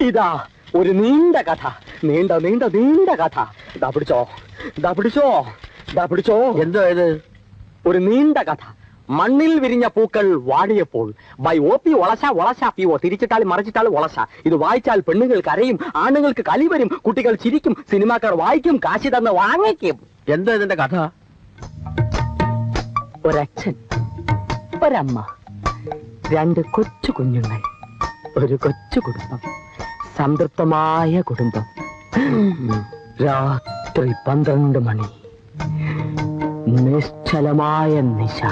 ഇതാ ഒരു നീണ്ട കഥ. നീണ്ട നീണ്ട നീണ്ട കഥ. ദാ പിടിച്ചോ. ദാ പിടിച്ചോ. ദാ പിടിച്ചോ. എന്തോ ഇത്? ഒരു നീണ്ട കഥ. മണ്ണിൽ വിരിഞ്ഞ പൂക്കൾ വാടിയപ്പോൾ by O P Olassa Olassa P O തിരിച്ചിട്ടാൽ മറിച്ചിട്ടാൽ ഒളശ. ഇത് വായിച്ചാൽ പെണ്ണുങ്ങൾ കരയും ആണുങ്ങൾക്ക് കലി വരും കുട്ടികൾ ചിരിക്കും സിനിമാക്കാർ വായിക്കും കാശി തന്ന് വാങ്ങിക്കും. എന്തോ ഇതിന്റെ കഥ? ഒരച്ഛൻ ഒരമ്മ രണ്ട് കൊച്ചു കുഞ്ഞുങ്ങൾ ഒരു കൊച്ചു കുടുംബം. സംതൃപ്തമായ കുടുംബം. രാത്രി പന്ത്രണ്ട് മണി. നിശ്ചലമായ നിശ.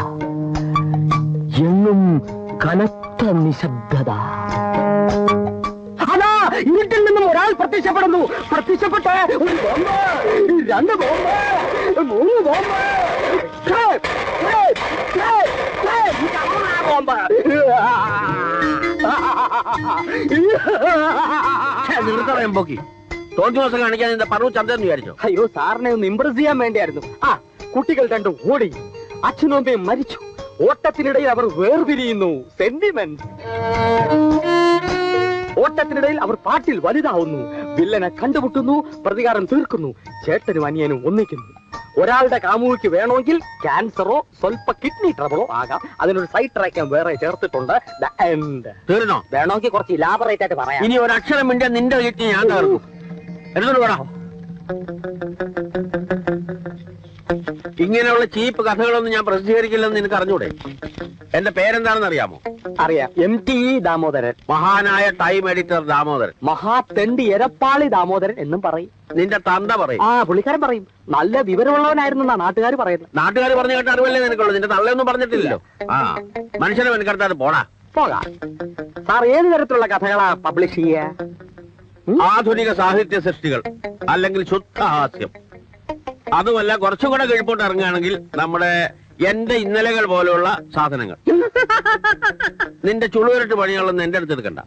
എങ്ങും കനത്ത നിശബ്ദത. അതാ ഇരുട്ടിൽ നിന്നും ഒരാൾ പ്രത്യക്ഷപ്പെടുന്നു. പ്രത്യക്ഷപ്പെട്ട് ഒരു ബോംബ് രണ്ട് ബോംബ് മൂന്ന് ബോംബ്. ബോംബ്. നിർത്തറയും പോക്കി. തോന്നി ദിവസം കാണിക്കാൻ നിന്റെ പറഞ്ഞു ചന്തെന്ന് വിചാരിച്ചോ? അയ്യോ സാറിനെ ഒന്ന് ഇമ്പ്രസ് ചെയ്യാൻ വേണ്ടിയായിരുന്നു. ആ കുട്ടികൾ രണ്ടും ഓടി. അച്ഛനൊമ്പയും മരിച്ചു. ഓട്ടത്തിനിടയിൽ അവർ വേർപിരിയുന്നു സെന്റിമെന്റ് ഓട്ടത്തിനിടയിൽ അവർ പാട്ടിൽ വലുതാവുന്നു. വില്ലനെ കണ്ടുമുട്ടുന്നു. പ്രതികാരം തീർക്കുന്നു. ചേട്ടനും അനിയനും ഒന്നിക്കുന്നു. ഒരാളുടെ കാമുകിക്ക് വേണമെങ്കിൽ ക്യാൻസറോ സ്വല്പ കിഡ്നി ട്രബിളോ ആകാം. അതിനൊരു സൈഡ് ട്രാക്കാൻ വേറെ ചേർത്തിട്ടുണ്ട്. തീർന്നോ? വേണമെങ്കിൽ കുറച്ച് ഇലാബറേറ്റ് ആയിട്ട് പറയാം. ഇനി ഒരു അക്ഷരം മിണ്ടിയ നിന്റെ വീട്ടിൽ ഞാൻ തീർന്നു പറ ഇങ്ങനെയുള്ള ചീപ്പ് കഥകളൊന്നും ഞാൻ പ്രസിദ്ധീകരിക്കില്ലെന്ന് നിനക്ക് അറിഞ്ഞൂടെ? എന്റെ പേരെന്താണെന്ന് അറിയാമോ അറിയാം. M T E Damodaran. മഹാനായ ടൈം എഡിറ്റർ ദാമോദരൻ. മഹാ മഹാതെണ്ടി എരപ്പാളി ദാമോദരൻ എന്നും പറയും. നിന്റെ തന്ത പറയും. ആ പുള്ളിക്കാരൻ പറയും. നല്ല വിവരമുള്ളവനായിരുന്നു എന്നാ നാട്ടുകാർ പറയുന്നത്. നാട്ടുകാർ പറഞ്ഞു കേട്ട അറിവല്ലേ നിനക്കുള്ളൂ? നിന്റെ തള്ളയൊന്നും പറഞ്ഞിട്ടില്ലല്ലോ. ആ മനുഷ്യനെ മെനക്കെടുത്താതെ പോടാ. പോകാം. സാർ ഏത് തരത്തിലുള്ള കഥകളാ പബ്ലിഷ് ചെയ്യ? ആധുനിക സാഹിത്യ സൃഷ്ടികൾ അല്ലെങ്കിൽ ശുദ്ധ ഹാസ്യം. അതുമല്ല കുറച്ചുകൂടെ കഴിപ്പോട്ട് ഇറങ്ങുകയാണെങ്കിൽ നമ്മുടെ എന്റെ ഇന്നലകൾ പോലെയുള്ള സാധനങ്ങൾ. നിന്റെ ചുളുവരട്ട് പണികളൊന്നും എന്റെ അടുത്ത് എടുക്കണ്ട.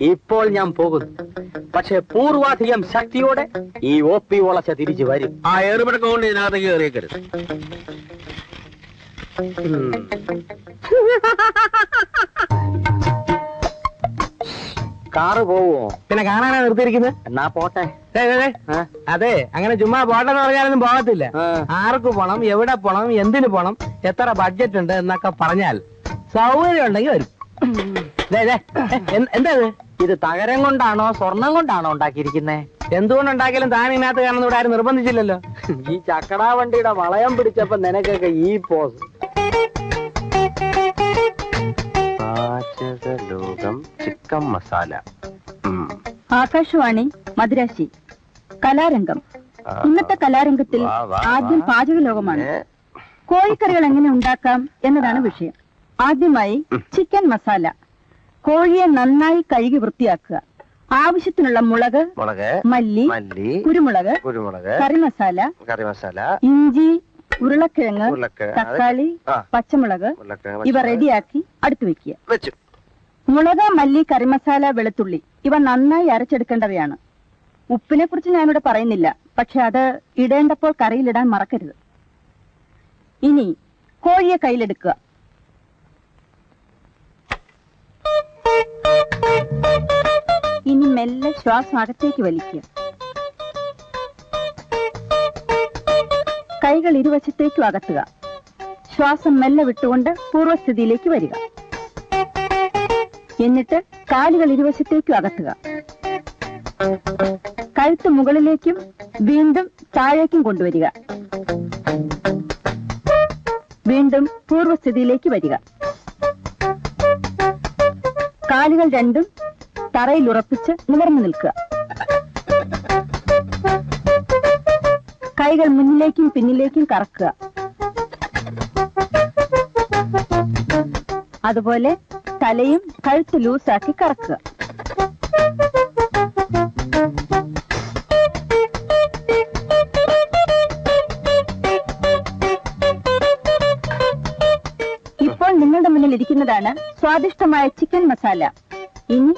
ഇപ്പോൾ ഞാൻ പോകുന്നു. പക്ഷെ പൂർവാധികം ശക്തിയോടെ ഈ ഒ പി വളച്ച തിരിച്ചു വരും. ആ ഏറുപടക്കം കൊണ്ട് ഇതിനകത്തേക്ക് കയറിയേക്കരുത്. ഉം. കാറ് പോവോ? പിന്നെ കാണാനാ നിർത്തിയിരിക്കുന്നത്? എന്നാ പോട്ടെ. അതെ അങ്ങനെ ചുമ്മാ പോട്ടെന്ന് പറഞ്ഞാലൊന്നും പോകത്തില്ല. ആർക്ക് പോണം എവിടെ പോണം എന്തിന് പോണം എത്ര ബഡ്ജറ്റ് ഉണ്ട് എന്നൊക്കെ പറഞ്ഞാൽ സൗകര്യം ഉണ്ടെങ്കിൽ വരും. എന്താ ഇത്? തകരം കൊണ്ടാണോ സ്വർണം കൊണ്ടാണോ ഉണ്ടാക്കിയിരിക്കുന്നേ? എന്തുകൊണ്ടുണ്ടാക്കിയാലും താൻ ഇതിനകത്ത് കാണുന്ന ഇവിടെ ആരും നിർബന്ധിച്ചില്ലല്ലോ. ഈ ചക്കടാ വണ്ടിയുടെ വളയം പിടിച്ചപ്പോ നിനക്കൊക്കെ ഈ പോസ്. ലോകം ചിക്കൻ മസാല. ആകാശവാണി മദ്രാശി. കലാരംഗം. ഇന്നത്തെ കലാരംഗത്തിൽ ആദ്യം. പാചക ലോകമാണ് കോഴിക്കറികൾ എങ്ങനെ ഉണ്ടാക്കാം എന്നതാണ് വിഷയം. ആദ്യമായി ചിക്കൻ മസാല. കോഴിയെ നന്നായി കഴുകി വൃത്തിയാക്കുക. ആവശ്യത്തിനുള്ള മുളക് മുളക് മല്ലി മല്ലി കുരുമുളക് കുരുമുളക് കറി മസാല കറി മസാല ഇഞ്ചി ഉരുളക്കിഴങ്ങ് തക്കാളി പച്ചമുളക് ഇവ റെഡിയാക്കി അടുത്ത് വെക്കുക. മുളക് മല്ലി കറിമസാല വെളുത്തുള്ളി ഇവ നന്നായി അരച്ചെടുക്കേണ്ടവയാണ്. ഉപ്പിനെ കുറിച്ച് ഞാനിവിടെ പറയുന്നില്ല പക്ഷെ അത് ഇടേണ്ടപ്പോൾ കറിയിലിടാൻ മറക്കരുത്. ഇനി കോഴിയെ കയ്യിലെടുക്കുക. ഇനി മെല്ലെ ശ്വാസം അകത്തേക്ക് വലിക്കുക. കൈകൾ ഇരുവശത്തേക്കും അകത്തുക. ശ്വാസം മെല്ലെ വിട്ടുകൊണ്ട് പൂർവസ്ഥിതിയിലേക്ക് വരിക. എന്നിട്ട് കാലുകൾ ഇരുവശത്തേക്കും അകത്തുക. കഴുത്ത് മുകളിലേക്കും വീണ്ടും താഴേക്കും കൊണ്ടുവരിക. വീണ്ടും പൂർവസ്ഥിതിയിലേക്ക് വരിക. കാലുകൾ രണ്ടും തറയിൽ ഉറപ്പിച്ച് നിവർന്നു നിൽക്കുക. കൈകൾ മുന്നിലേക്കും പിന്നിലേക്കും കറക്കുക. അതുപോലെ തലയും കഴുത്ത് ലൂസാക്കി കറക്കുക. ഇപ്പോൾ നിങ്ങളുടെ മുന്നിൽ ഇരിക്കുന്നതാണ് സ്വാദിഷ്ടമായ ചിക്കൻ മസാല. ഇനി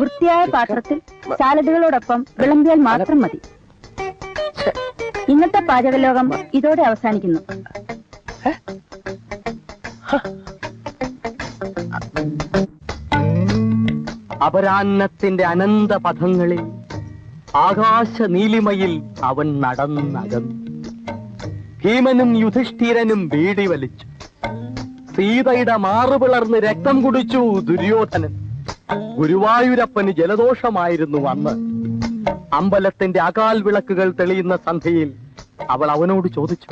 വൃത്തിയായ പാത്രത്തിൽ സാലഡുകളോടൊപ്പം വിളമ്പിയാൽ മാത്രം മതി. ഇന്നത്തെ പാചകലോകം ഇതോടെ അവസാനിക്കുന്നു. അപരാന്നത്തിന്റെ അനന്ത പഥങ്ങളിൽ ആകാശ നീലിമയിൽ അവൻ നടന്നകന്നു. ഭീമനും യുധിഷ്ഠിരനും വീടി വലിച്ചു. സീതയുടെ മാറുപിളർന്ന് രക്തം കുടിച്ചു ദുര്യോധനൻ. ഗുരുവായൂരപ്പന് ജലദോഷമായിരുന്നു അന്ന്. അമ്പലത്തിന്റെ അകാൽ വിളക്കുകൾ തെളിയുന്ന സന്ധ്യയിൽ അവൾ അവനോട് ചോദിച്ചു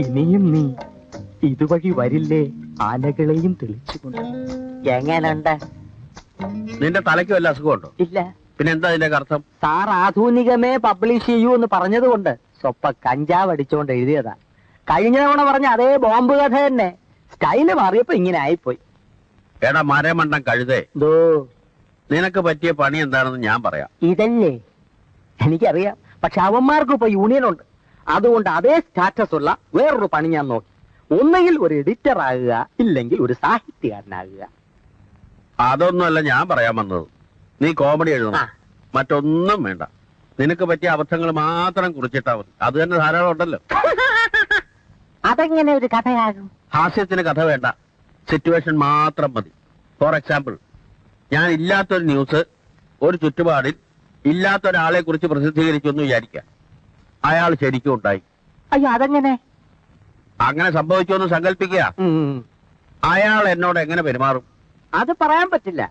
ഇനിയും നീ ഇതുവഴി വരില്ലേ? ആനകളെയും തെളിച്ചുകൊണ്ട് എങ്ങനുണ്ട്? നിന്റെ തലയ്ക്ക് വല്ല അസുഖമുണ്ടോ? ഇല്ല. പിന്നെ എന്താ അതിന്റെ അർത്ഥം? സാർ ആധുനികമേ പബ്ലിഷ് ചെയ്യൂ എന്ന് പറഞ്ഞതുകൊണ്ട് സ്വപ്പ കഞ്ചാവ് അടിച്ചുകൊണ്ട് എഴുതിയതാ. കഴിഞ്ഞ തവണ പറഞ്ഞ അതേ ബോംബ് കഥ തന്നെ. സ്റ്റൈൽ മാറിയപ്പോ ഇങ്ങനെ ആയിപ്പോയി. എടാ മരമണ്ടം കഴുതേ. നിനക്ക് പറ്റിയ പണി എന്താണെന്ന് ഞാൻ പറയാം. ഇതല്ലേ? എനിക്കറിയാം. പക്ഷെ അവന്മാർക്ക് ഇപ്പൊ യൂണിയൻ ഉണ്ട് അതുകൊണ്ട് അതേ സ്റ്റാറ്റസ് ഉള്ള വേറൊരു പണി ഞാൻ നോക്കി. ഒന്നുകിൽ ഒരു എഡിറ്റർ ആകുക ഇല്ലെങ്കിൽ ഒരു സാഹിത്യകാരനാകുക. അതൊന്നുമല്ല ഞാൻ പറയാൻ വന്നത്. നീ കോമഡി എഴുതണം. മറ്റൊന്നും വേണ്ട. നിനക്ക് പറ്റിയ അബദ്ധങ്ങൾ മാത്രം കുറിച്ചിട്ടാ മതി. അത് തന്നെ ധാരാളം ഉണ്ടല്ലോ. അതെങ്ങനെ ഒരു കഥയാകും? ഹാസ്യത്തിന് കഥ വേണ്ട. സിറ്റുവേഷൻ മാത്രം മതി. ഫോർ എക്സാമ്പിൾ ഞാൻ ഇല്ലാത്തൊരു ന്യൂസ് ഒരു ചുറ്റുപാടിൽ ഇല്ലാത്ത ഒരാളെ കുറിച്ച് പ്രസിദ്ധീകരിച്ചു എന്ന് വിചാരിക്കാം അയാൾ ശരിക്കും ഉണ്ടായി. അയ്യോ അതെങ്ങനെ? അങ്ങനെ സംഭവിച്ചു എന്ന് സങ്കല്പിക്കുക അയാൾ എന്നോട് എങ്ങനെ പെരുമാറും? അത് പറയാൻ പറ്റില്ല.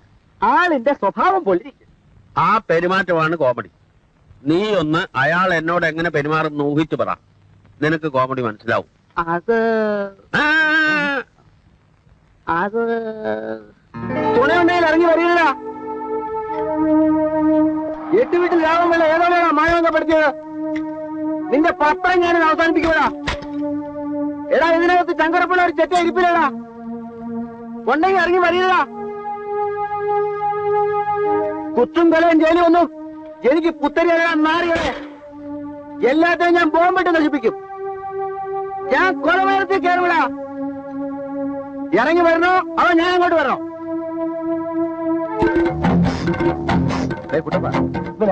ആളിന്റെ സ്വഭാവം പോലിരിക്കും ആ പെരുമാറ്റമാണ് കോമഡി. നീ ഒന്ന് അയാൾ എന്നോട് എങ്ങനെ പെരുമാറും എന്ന് ഊഹിച്ചു പറ. നിനക്ക് കോമഡി മനസ്സിലാവും. അത് അത് തുണയുണ്ടെങ്കിൽ ഇറങ്ങി വരില്ല എട്ട് വീട്ടിൽ ലാഭമല്ല ഏതോടെയാണ് മാനവങ്കപ്പെടുത്തിയത് നിന്റെ പത്രം ഞാൻ അവസാനിപ്പിക്കൂടാ എടാ ഇതിനകത്ത് ചങ്കരപ്പുള്ള ഒരു ചെറ്റ ഇരിപ്പില്ലടാ ഉണ്ടെങ്കിൽ ഇറങ്ങി വരില്ല കുത്തും കൊലയും ജയിലും ഒന്നും എനിക്ക് പുത്തരി അറിയാൻ നാറികളെ എല്ലാത്തെയും ഞാൻ ബോംബിട്ട് നശിപ്പിക്കും. ഞാൻ കൊലമരത്തിൽ കയറിവിടാ ഇറങ്ങി വരണോ? അതോ ഞാൻ അങ്ങോട്ട് വരണോ?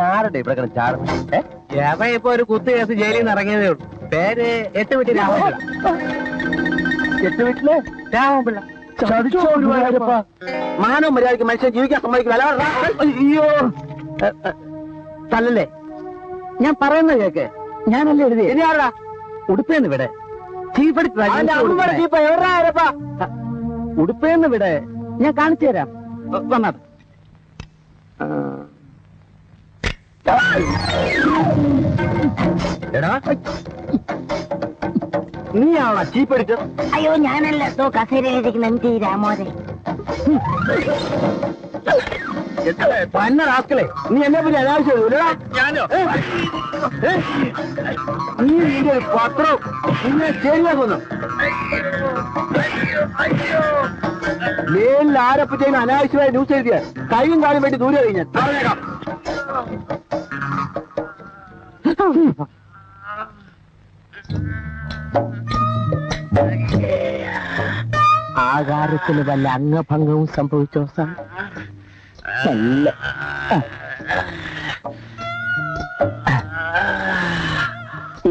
ആരുടെ ഇവിടെ കിടന്ന് ചാടുന്നത് ഏവൻ ഇപ്പൊ ഒരു കുത്തു കേസ് ജയിലിൽ നിന്ന് ഇറങ്ങിയതേ ഉള്ളൂ. പേര് എട്ട് വീട്ടിൽ രാമപിള്ള എട്ട് വീട്ടിൽ? രാമപിള്ള? മാനവും മര്യാദയ്ക്ക് മനുഷ്യൻ ജീവിക്കാൻ സമ്മതിക്കില്ല. അയ്യോ. തല്ലല്ലേ? ഞാൻ പറയുന്നത് കേക്ക്. ഞാനല്ലേ എഴുതി ഇനി ആരാ ഉടുപ്പേന്ന് വിടെ. ചീഫ് എടുത്ത് ഉടുപ്പേന്ന് വിടെ. ഞാൻ കാണിച്ചു തരാം. വന്നാട്ടെ ആ. എടാ. നീ ആണോ ചീപ്പ് അടിച്ചത്? അയ്യോ ഞാനല്ല. തോ കസേരയിലിരിക്കുന്ന എം ടി രാമോദൻ പന്ന റാസ്കളെ നീ എന്നെ പറ്റി അനാവശ്യം എഴുതൂലടാ? ഞാനോ? നീ നിന്റെ ഒരു പത്രം നിന്നെ ശരിയാക്കുന്നു മേലിൽ ആരപ്പറ്റേലും അനാവശ്യമായ ന്യൂസ് എഴുതിയ? കൈയും കാലും വേണ്ടി ദൂരെ കഴിഞ്ഞാൽ പറഞ്ഞേക്കാം. ആകാരത്തിന് വല്ല അംഗഭംഗവും സംഭവിച്ചോ സാർ?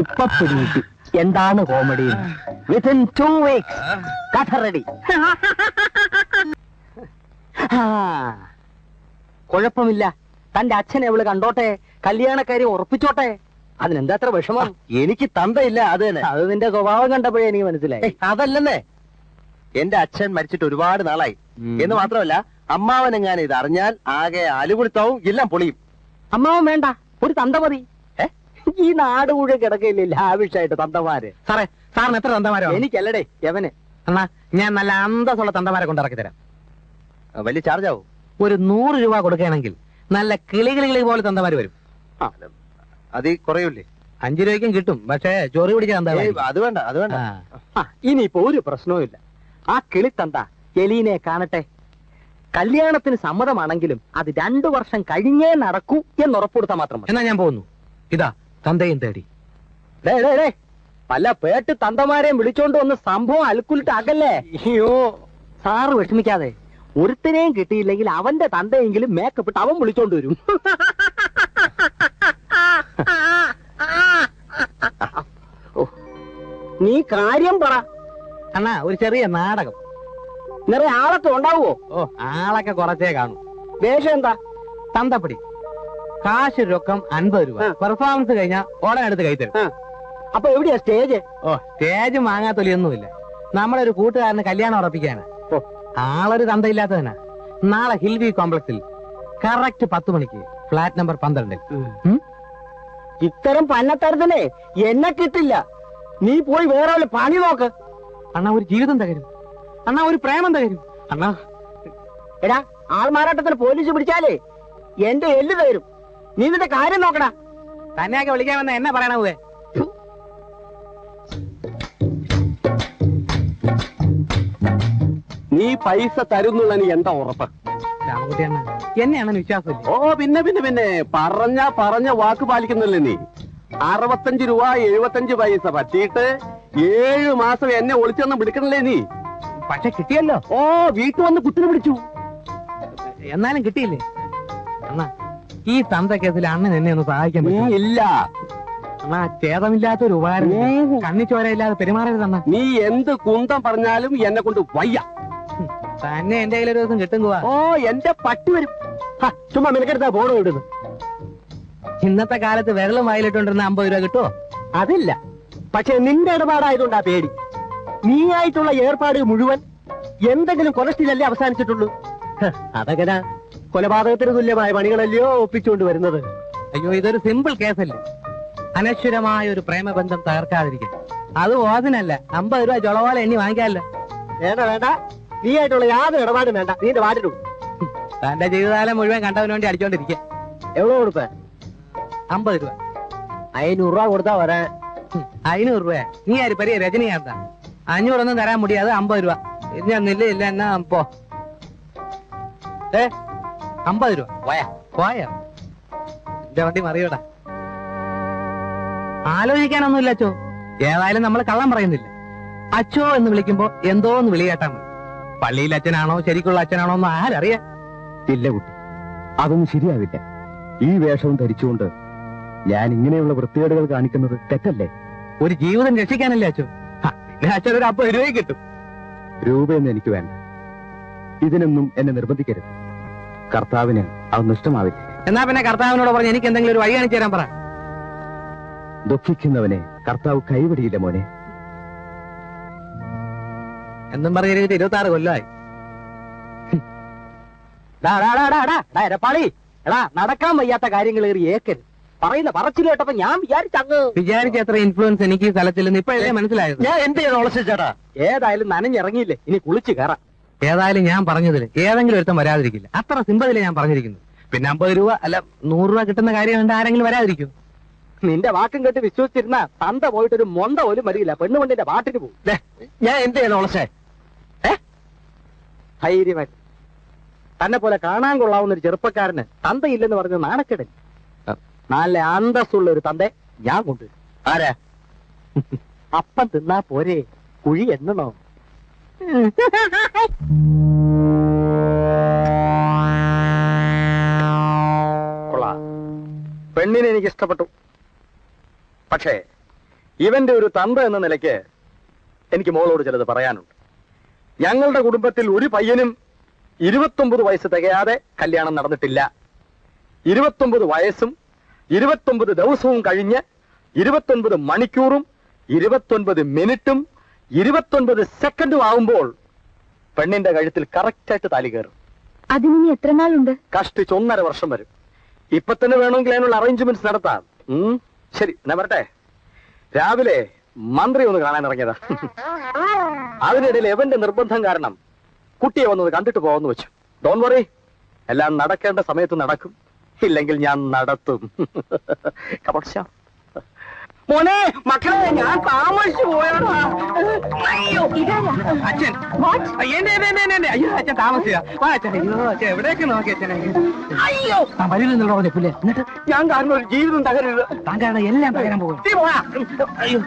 ഇപ്പൊ പിടികിട്ടി. എന്താണ് കോമഡി? വിത്തിൻ ടു വീക്സ് കഥ റെഡി കുഴപ്പമില്ല. തന്റെ അച്ഛനെ അവൾ കണ്ടോട്ടെ? കല്യാണക്കാരി ഉറപ്പിച്ചോട്ടെ? അതിനെന്താ അത്ര വിഷമം? എനിക്ക് തന്തയില്ല അത് തന്നെ. അത് നിന്റെ സ്വഭാവം കണ്ടപ്പോഴേ എനിക്ക് മനസ്സിലായി. അതല്ലെന്നേ. എന്റെ അച്ഛൻ മരിച്ചിട്ട് ഒരുപാട് നാളായി. എന്ന് മാത്രമല്ല അമ്മാവൻ എങ്ങാനും ഇത് അറിഞ്ഞാൽ ആകെ അലുപിടുത്തവും എല്ലാം പൊളിയും. അമ്മാവൻ വേണ്ട ഒരു തന്ത മതി. ഈ നാട് മുഴുവൻ കിടക്കില്ല ലാവിഷായിട്ട് തന്തമാര്? സാറേ സാറിന് എത്ര തന്തമാരോ? എനിക്കല്ലടേ യവന്. എന്നാ ഞാൻ നല്ല അന്തസ്സുള്ള തന്തമാരെ കൊണ്ടിറക്കി തരാം വലിയ ചാർജ് ആവും. ഒരു നൂറ് രൂപ കൊടുക്കുകയാണെങ്കിൽ നല്ല കിളി കിളി കിളി പോലെ തന്തമാര് വരും. അത് കുറയൂലേ. അഞ്ചു രൂപയ്ക്കും കിട്ടും. പക്ഷേ ചോറ് പിടിക്കാൻ തന്തമാര് അത് വേണ്ട അത് വേണ്ട. ഇനിയിപ്പോ ഒരു പ്രശ്നവും ഇല്ല. ആ കിളിത്തണ്ട എലീനെ കാണട്ടെ? കല്യാണത്തിന് സമ്മതമാണെങ്കിലും അത് രണ്ടു വർഷം കഴിഞ്ഞേ നടക്കൂ എന്ന് ഉറപ്പുകൊടുത്താൽ മാത്രം മതി. എന്നാ ഞാൻ പോകുന്നു. ഇതാ തന്തയും തേടി. ഡേ, ഡേ, ഡേ. പല പേട്ട് തന്തമാരെയും വിളിച്ചോണ്ട് വന്ന് സംഭവം അൽക്കുലിട്ട് അകല്ലേ? അയ്യോ. സാറ് വിഷമിക്കാതെ. ഒരുത്തനെയും കിട്ടിയില്ലെങ്കിൽ അവന്റെ തന്തയെങ്കിലും മേക്കപ്പ് ഇട്ട് അവൻ വിളിച്ചോണ്ട് വരും. നീ കാര്യം പറ. അണ്ണാ ഒരു ചെറിയ നാടകം. നിറയെ ആളൊക്കെ ഉണ്ടാവുമോ ഓ ആളൊക്കെ കുറച്ചേ കാണും. വേഷം എന്താ? തന്തപ്പടി. കാശ് രൊക്കം അൻപത് രൂപ. പെർഫോമൻസ് കഴിഞ്ഞാ ഉടനെ എടുത്ത് കൈ തരും. അപ്പൊ എവിടെയാ സ്റ്റേജ്? ഓ സ്റ്റേജ് മാങ്ങാത്തൊലിയൊന്നുമില്ല. നമ്മളെ ഒരു കൂട്ടുകാരന് കല്യാണം ഉറപ്പിക്കാനാ. ആളൊരു തന്തയില്ലാത്തവനാ. നാളെ ഹിൽവി കോംപ്ലക്സിൽ കറക്റ്റ് പത്ത് മണിക്ക് ഫ്ലാറ്റ് നമ്പർ പന്ത്രണ്ടിൽ? ഇത്തരം പന്നത്തരത്തിനെ എന്നെ കിട്ടില്ല. നീ പോയി വേറെ വല്ല പണി നോക്ക്. അണ്ണാ ഒരു ജീവിതം തകരും. അണ്ണാ ഒരു പ്രേമം തകരും. അണ്ണാ. എടാ ആൾമാറാട്ടത്തിന് പോലീസ് പിടിച്ചാലേ എന്റെ എല്ല് തകരും. നീ നിന്റെ കാര്യം നോക്കടാ. തന്നെയൊക്കെ വിളിക്കാൻ വന്ന എന്നെ പറയണേ നീ പൈസ തരുന്നുള്ള നീ എന്താ ഉറപ്പ്? രാമകുട്ടി അണ്ണ എന്നെയാണ് വിശ്വാസമില്ല? ഓ പിന്നെ പിന്നെ പിന്നെ. പറഞ്ഞ പറഞ്ഞ വാക്ക് പാലിക്കുന്നില്ലേ നീ? അറുപത്തഞ്ച് രൂപ എഴുപത്തഞ്ച് പൈസ പറ്റിയിട്ട് ഏഴു മാസം എന്നെ ഒളിച്ചെന്ന് വിളിക്കണല്ലേ നീ? പക്ഷെ കിട്ടിയല്ലോ. ഓ വീട്ടിൽ വന്ന് കുത്തിനെ പിടിച്ചു. എന്നാലും കിട്ടിയില്ലേ? അണ്ണാ ഈ തന്ത കേസിൽ അണ്ണൻ എന്നെ ഒന്ന് സഹായിക്കാൻ ഇല്ല. അണ്ണാ ചേതമില്ലാത്ത ഒരു ഉപകാരം. കണ്ണിച്ചോരയില്ലാതെ പെരുമാറരുത് അണ്ണ. നീ എന്ത് കുന്തം പറഞ്ഞാലും എന്നെ കൊണ്ട് വയ്യ. തന്നെ എന്റെ കയ്യിൽ ഒരു ദിവസം കിട്ടും പോവാ ഓ എന്റെ പട്ടി വരും. ഹ, ചുമ്മാ നിനക്കെടുത്താ ബോർഡ് ഇടുന്നു ഇന്നത്തെ കാലത്ത് വിരലും വായിലിട്ടുണ്ടിരുന്ന അമ്പത് രൂപ കിട്ടുമോ അതില്ല. പക്ഷെ നിന്റെ ഇടപാടായതുകൊണ്ടാ പേടി. നീ ആയിട്ടുള്ള ഏർപ്പാട് മുഴുവൻ എന്തെങ്കിലും കൊലസ്റ്റിലല്ലേ അവസാനിച്ചിട്ടുള്ളൂ? ഹ, അതെങ്ങനാ കൊലപാതകത്തിന് തുല്യമായ പണികളല്ലയോ ഒപ്പിച്ചുകൊണ്ട് വരുന്നത്. അയ്യോ ഇതൊരു സിമ്പിൾ കേസല്ലേ അനശ്വരമായ ഒരു പ്രേമബന്ധം തകർക്കാതിരിക്കും അത് ഓതിനല്ല അമ്പത് രൂപ ജോളവാല എണ്ണി വാങ്ങിക്കാമല്ലോ വേണ്ട വേണ്ട. നീ ആയിട്ടുള്ള യാതൊരു ഇടപാടും വേണ്ട. നീന്റെ വാറ്റിട്ടു വാറ്റിടും തന്റെ ജീവിതകാലം മുഴുവൻ കണ്ടവന് വേണ്ടി അടിച്ചോണ്ടിരിക്കുക എവിടെ കൊടുത്ത? അമ്പത് രൂപ. അയ്നൂറ് രൂപ കൊടുത്താ വരാൻ അയിനൂറ് രൂപ നീ ആര്? പെരിയ രജനികാന്ത അഞ്ഞൂറൊന്നും തരാൻ മുടിയാതെ അമ്പത് രൂപ. ഞാൻ നില്ല ഇല്ല എന്നാ പോ. ഏ അമ്പത് രൂപ. പോയാ. പോയാ? എന്റെ വണ്ടി മറിയോടാ. ആലോചിക്കാനൊന്നുമില്ല അച്ചോ. ഏതായാലും നമ്മൾ കള്ളം പറയുന്നില്ല. അച്ചോ എന്ന് വിളിക്കുമ്പോ എന്തോ ഒന്ന് വിളി കേട്ടാ മതി. പള്ളിയിൽ അച്ഛനാണോ ശരിക്കുള്ള അച്ഛനാണോ എന്ന് ആരറിയാ ഇല്ല കുട്ടി. അതൊന്നും ശരിയാവില്ല. ഈ വേഷവും ധരിച്ചുകൊണ്ട് ഞാൻ ഇങ്ങനെയുള്ള വൃത്തികേടുകൾ കാണിക്കുന്നത് തെറ്റല്ലേ? ഒരു ജീവിതം രക്ഷിക്കാനല്ലേ പിന്നെ അച്ഛൻ ഒരു അമ്പത് രൂപയും കിട്ടും. രൂപയൊന്നും എനിക്ക് വേണ്ട. ഇതിനൊന്നും എന്നെ നിർബന്ധിക്കരുത്. കർത്താവിന് അതൊന്നും ഇഷ്ടമാവില്ല. എന്നാ പിന്നെ കർത്താവിനോട് പറഞ്ഞ് എനിക്ക് എന്തെങ്കിലും ഒരു വഴി കാണിച്ചു തരാൻ പറ. ദുഃഖിക്കുന്നവനെ കർത്താവ് കൈവിടിയില്ല മോനെ. എന്നും പറഞ്ഞിട്ട് ഇരുപത്തി ആറ് കൊല്ലമായി എരപ്പാളി എടാ നടക്കാൻ വയ്യാത്ത കാര്യങ്ങൾ ഏറി ഏക്കരുത് പറയുന്ന പറച്ചിൽ കേട്ടപ്പോ ഞാൻ വിചാരിച്ചങ്ങ് വിചാരിച്ച അത്ര ഇൻഫ്ലുവൻസ് എനിക്ക് ഈ സ്ഥലത്തില്ലെന്ന് ഇപ്പോഴല്ലേ മനസ്സിലായത്? ഞാൻ എന്ത് ചെയ്യണം ഒളച്ചേട്ടാ ഏതായാലും നനഞ്ഞിറങ്ങിയില്ലേ? ഇനി കുളിച്ചു കയറാം. ഏതായാലും ഞാൻ പറഞ്ഞതിൽ ഏതെങ്കിലും ഒരുത്തം വരാതിരിക്കില്ല. അത്ര സിമ്പതിലെ ഞാൻ പറഞ്ഞിരിക്കുന്നു. പിന്നെ അമ്പത് രൂപ അല്ല നൂറ് രൂപ കിട്ടുന്ന കാര്യം കൊണ്ട് ആരെങ്കിലും വരാതിരിക്കും. നിന്റെ വാക്കും കേട്ട് വിശ്വസിച്ചിരുന്ന തന്ത പോയിട്ട് ഒരു മൊന്ത പോലും വരില്ല പെണ്ണുകൊണ്ടിന്റെ പാട്ടിന് പോകും ഞാൻ എന്ത് ചെയ്യണം ഏ ധൈര്യമായിട്ട്. തന്നെ പോലെ കാണാൻ കൊള്ളാവുന്ന ഒരു ചെറുപ്പക്കാരന് തന്തയില്ലെന്ന് പറഞ്ഞ നാണക്കെടൻ നല്ല അന്തസ്സുള്ള ഒരു തന്തെ ഞാൻ കൊണ്ടുവരും ആരാ? അപ്പം തിന്നാ പോരെ. കുഴി എന്നണോ കൊള്ളാം. പെണ്ണിനെ എനിക്ക് ഇഷ്ടപ്പെട്ടു. പക്ഷേ ഇവന്റെ ഒരു തന്ത എന്ന നിലയ്ക്ക് എനിക്ക് മോളോട് ചിലത് പറയാനുണ്ട്. ഞങ്ങളുടെ കുടുംബത്തിൽ ഒരു പയ്യനും ഇരുപത്തൊമ്പത് വയസ്സ് തികയാതെ കല്യാണം നടന്നിട്ടില്ല. ഇരുപത്തൊമ്പത് വയസ്സും ഇരുപത്തൊമ്പത് ദിവസവും കഴിഞ്ഞ് ഇരുപത്തൊൻപത് മണിക്കൂറും ഇരുപത്തൊൻപത് മിനിറ്റും ഇരുപത്തൊൻപത് സെക്കൻഡും ആവുമ്പോൾ പെണ്ണിന്റെ കഴുത്തിൽ കറക്റ്റായിട്ട് താലി കയറും. അതിനി എത്ര നാളുണ്ട്? കഷ്ടിച്ച് ഒന്നര വർഷം വരും. ഇപ്പൊ തന്നെ വേണമെങ്കിൽ അതിനുള്ള അറേഞ്ച്മെന്റ്സ് നടത്താം. ശരി ഞാൻ പറട്ടെ രാവിലെ മന്ത്രി ഒന്ന് കാണാൻ ഇറങ്ങിയതാ. അതിനിടയിൽ എവന്റെ നിർബന്ധം കാരണം കുട്ടിയെ വന്നത് കണ്ടിട്ട് പോകാന്ന് വെച്ചു. ഡോൺ വറി എല്ലാം നടക്കേണ്ട സമയത്ത് നടക്കും. ഇല്ലെങ്കിൽ ഞാൻ നടത്തും. മോനെ മക്കളെ ഞാൻ താമസിച്ചു പോയടാ. അയ്യോ അച്ഛൻ. എന്നെ, എന്നെ, എന്നെ, എന്നെ. അയ്യോ അച്ഛൻ താമസിയാ വാ അച്ഛൻ. അയ്യോ അച്ഛൻ എവിടേക്ക് നോക്കി അച്ഛനെ? അയ്യോ. ആ വരില്ലെന്നുള്ള പറഞ്ഞു പുല്ലേ. എന്നിട്ട്? ഞാൻ കാരണം ഒരു ജീവിതം തകരരുത്. താൻ കാരണം എല്ലാം തകരാൻ പോകും. അയ്യോ.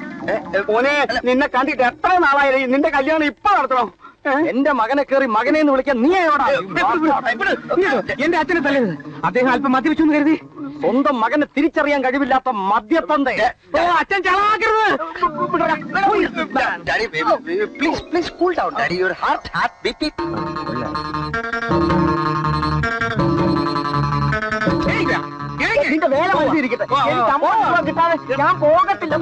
മോനെ നിന്നെ കണ്ടിട്ട് എത്ര നാളായാലും നിന്റെ കല്യാണം ഇപ്പൊ നടത്തണം? എന്റെ മകനെ കേറി മകനെ എന്ന് വിളിക്കാൻ നീ എവിടാ എന്റെ അച്ഛനെ തല്ലരുത്. അദ്ദേഹം അല്പം മദ്യപിച്ചു എന്ന് കരുതി. സ്വന്തം മകനെ തിരിച്ചറിയാൻ കഴിവില്ലാത്ത മദ്യത്തന്ത ഓ അച്ഛൻ ചളാക്കരുത് please please cool down. Daddy your heart heartbeat നിന്റെ വേല മനസ്സിരിക്കട്ടെ ഞാൻ പോകത്തില്ല.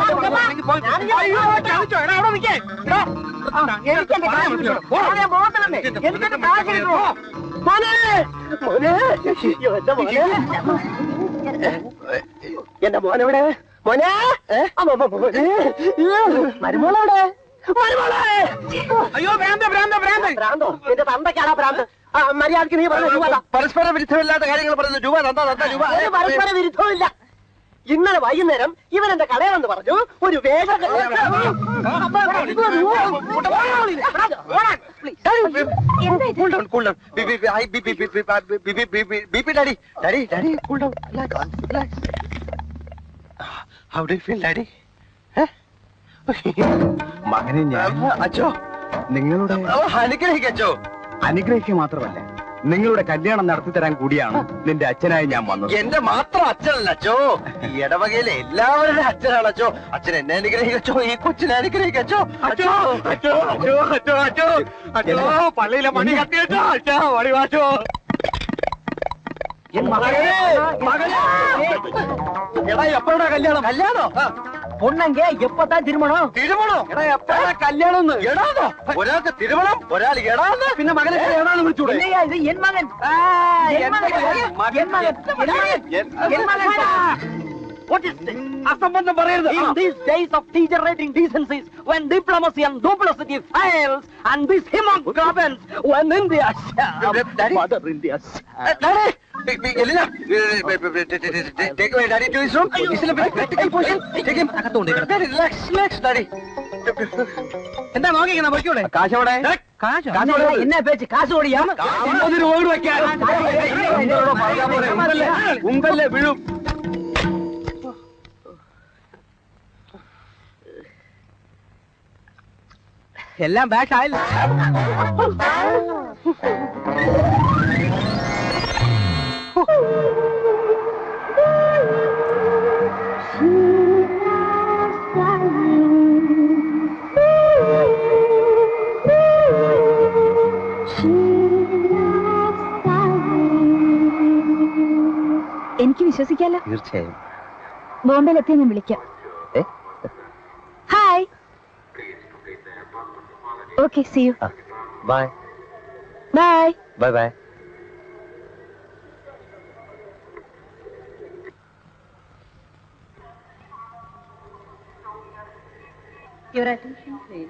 എന്റെ മോനെവിടെ മോനെ. മരുമോളെവിടെ? മരുമോളെ. അയ്യോ ഭ്രാന്ത ഭ്രാന്ത ഭ്രാന്ത. ഭ്രാന്തോ? എന്റെ തന്തക്കാണോ ഭ്രാന്ത്? മര്യാദയ്ക്ക് നീ പറഞ്ഞ രൂപ പരസ്പര വിരുദ്ധമില്ലാത്ത കാര്യങ്ങൾ പറയുന്നു രൂപ രൂപ പരസ്പര വിരുദ്ധമില്ല ഇന്നലെ വൈകുന്നേരം ഇവൻ എന്റെ കടയിലെന്ന് പറഞ്ഞു ഒരു വേഗ മകനെ ഞാൻ അച്ഛോ നിങ്ങളുടെ അനുഗ്രഹിക്കച്ചോ അനുഗ്രഹിക്കുക മാത്രമല്ല നിങ്ങളുടെ കല്യാണം നടത്തി തരാൻ കൂടിയാണ് നിന്റെ അച്ഛനായി ഞാൻ വന്നത്. എന്റെ മാത്രം അച്ഛനല്ല അച്ചോ. ഈ ഇടവകയിലെ എല്ലാവരുടെ അച്ഛനാണ് അച്ചോ. അച്ഛൻ എന്നെ അനുഗ്രഹിക്കച്ചോ ഈ കൊച്ചിനെ അനുഗ്രഹിക്കച്ചോ അച്ചോ. അച്ചോ അച്ചോ. അച്ചോ അച്ചോ അച്ചോ പള്ളിയിലെ മണി കത്തിയച്ചോ അച്ഛാ മണി വാച്ചോ. എപ്പോഴാ കല്യാണം. കല്യാണോ? പൊണ്ണങ്ക എപ്പത്താ തിരുമണം തിരുമണോ എടാ എപ്പോഴാ കല്യാണം എടാന്നോ ഒരാൾക്ക് തിരുമണം ഒരാൾ എടാന്ന് പിന്നെ മകനെ എടാന്ന് വിളിച്ചൂടെ இல்லையா, இது என் மகன் ஆ, என் மகன் என் மகன் என் மகன் என் மகன் What is this? അസംബന്ധം പറയരുത് In these days of degenerating decencies, when diplomacy and duplicity fails, and this hemoglobins, when India Daddy? mother India Daddy, be- be- Elena, എന്താ നോക്കിക്കുന്ന പൊയ്ക്കൂടെ കാശോടെ? എന്നാ പേച്ച് കാശ് ഓടിയാമല്ലേ വിഴും എല്ലാം ബാക്കായില്ല എനിക്ക് വിശ്വസിക്കാലോ? തീർച്ചയായും. ബോംബെയിലെത്തിയ ഞാൻ വിളിക്കാം. Hi okay see you bye bye bye bye Your attention, please.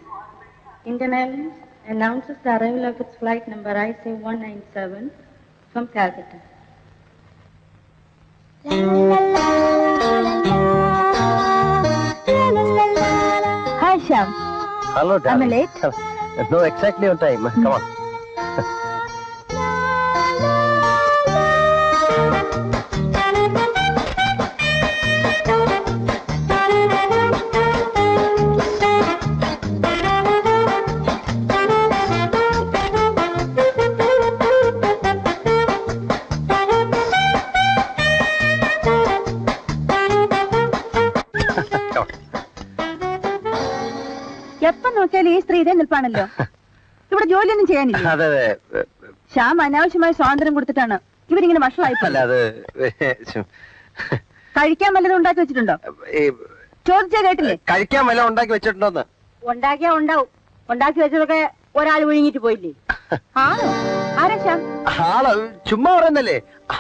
Indian Airlines announces the arrival of its flight number IC197 from Calcutta. Hi, Sham. Hello, darling. I'm late. No, exactly on time. Come on. നിൽപ്പാണല്ലോ ഇവിടെ ജോലിയൊന്നും ചെയ്യാനില്ല? അതെ അതെ. ശ്യാം അനാവശ്യമായ സ്വാതന്ത്ര്യം കൊടുത്തിട്ടാണ് ഇവരിങ്ങനെ വഷളായി അല്ല അത് കഴിക്കാൻ വല്ലതും ഉണ്ടാക്കി വെച്ചിട്ടുണ്ടോ? ഈ ചോദിച്ചാ കേട്ടില്ലേ? കഴിക്കാൻ വല്ല ഉണ്ടാക്കി വെച്ചിട്ടുണ്ടോന്ന്? ഉണ്ടാക്കിയാ ഉണ്ടാവും. ഉണ്ടാക്കി വെച്ചതൊക്കെ ഒരാൾ വിഴുങ്ങിട്ട് പോയില്ലേ? ആണോ ആരാ ശ്യാം? ആൾ? ചുമ്മാ പറയുന്നല്ലേ?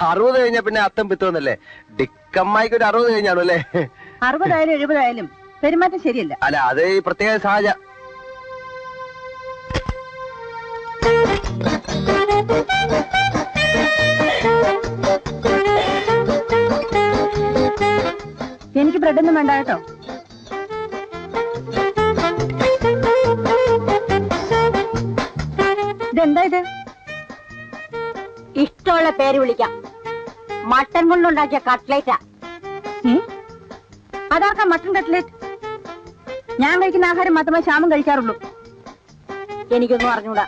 അറുപത് കഴിഞ്ഞ പിന്നെ അത്തം പിത്തോന്നല്ലേ ഡിക്കമ്മായിക്ക് ഒരു അറുപത് കഴിഞ്ഞാണല്ലേ? അറുപതായാലും എഴുപതായാലും പെരുമാറ്റം ശരിയല്ല. അല്ല അത് ഈ പ്രത്യേക സഹജ എനിക്ക് ബ്രെഡൊന്നും വേണ്ട കേട്ടോ. ഇതെന്താ ഇത്? ഇഷ്ടമുള്ള പേര് വിളിക്കാം. മട്ടൻ കൊണ്ടുണ്ടാക്കിയ കട്ട്ലേറ്റാ? അതാർക്കാ മട്ടൺ കട്ട്ലേറ്റ്? ഞാൻ കഴിക്കുന്ന ആഹാരം മാത്രമേ ശ്യാമം കഴിക്കാറുള്ളൂ. എനിക്കൊന്നും അറിഞ്ഞൂടാ.